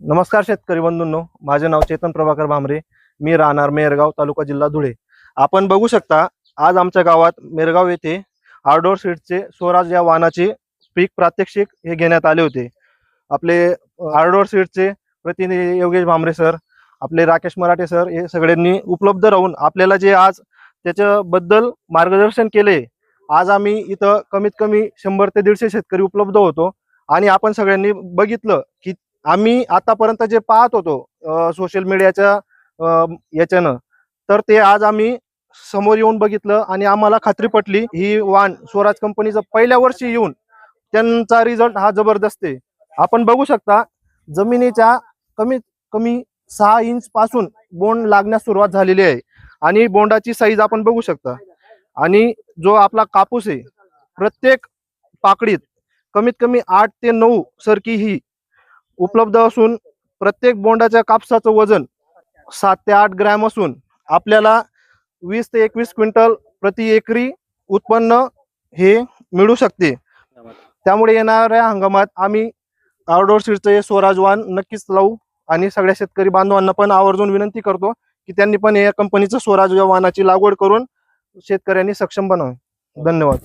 नमस्कार शेतकरी बंधूंनो. माझे नाव चेतन प्रभाकर भामरे. मी राहणार मेरगाव तालुका जिल्हा धुळे. आपण बघू शकता आज आमच्या गावात मेरगाव येथे आर्डोर सीडचे स्वराज या वाहनाचे पीक प्रात्यक्षिक हे घेण्यात आले होते. आपले आर्डोर सीडचे प्रतिनिधी योगेश भामरे सर आपले राकेश मराठे सर हे सगळ्यांनी उपलब्ध राहून आपल्याला जे आज त्याच्याबद्दल मार्गदर्शन केले आज आम्ही इथं कमीत कमी शंभर ते दीडशे शेतकरी उपलब्ध होतो. आणि आपण सगळ्यांनी बघितलं की आम्ही आतापर्यंत जे पाहत होतो सोशल मीडियाच्या याच्यानं तर ते आज आम्ही समोर येऊन बघितलं आणि आम्हाला खात्री पटली. ही वाण स्वराज कंपनीचं पहिल्या वर्षी येऊन त्यांचा रिझल्ट हा जबरदस्त आहे. आपण बघू शकता जमिनीच्या कमीत कमी सहा इंच पासून बोंड लागण्यास सुरुवात झालेली आहे आणि बोंडाची साईज आपण बघू शकता. आणि जो आपला कापूस आहे प्रत्येक पाकडीत कमीत कमी आठ ते नऊ सरकी ही उपलब्ध असून प्रत्येक बोंडाच्या कापसाचं वजन सात ते आठ ग्रॅम असून आपल्याला वीस ते एकवीस क्विंटल प्रति एकरी उत्पन्न हे मिळू शकते. त्यामुळे येणाऱ्या हंगामात आम्ही आउटडोर सीडचं हे स्वराजवान नक्कीच लावू आणि सगळ्या शेतकरी बांधवांना पण आवर्जून विनंती करतो की त्यांनी पण या कंपनीचं स्वराज या वाहनाची लागवड करून शेतकऱ्यांनी सक्षम बनावे धन्यवाद.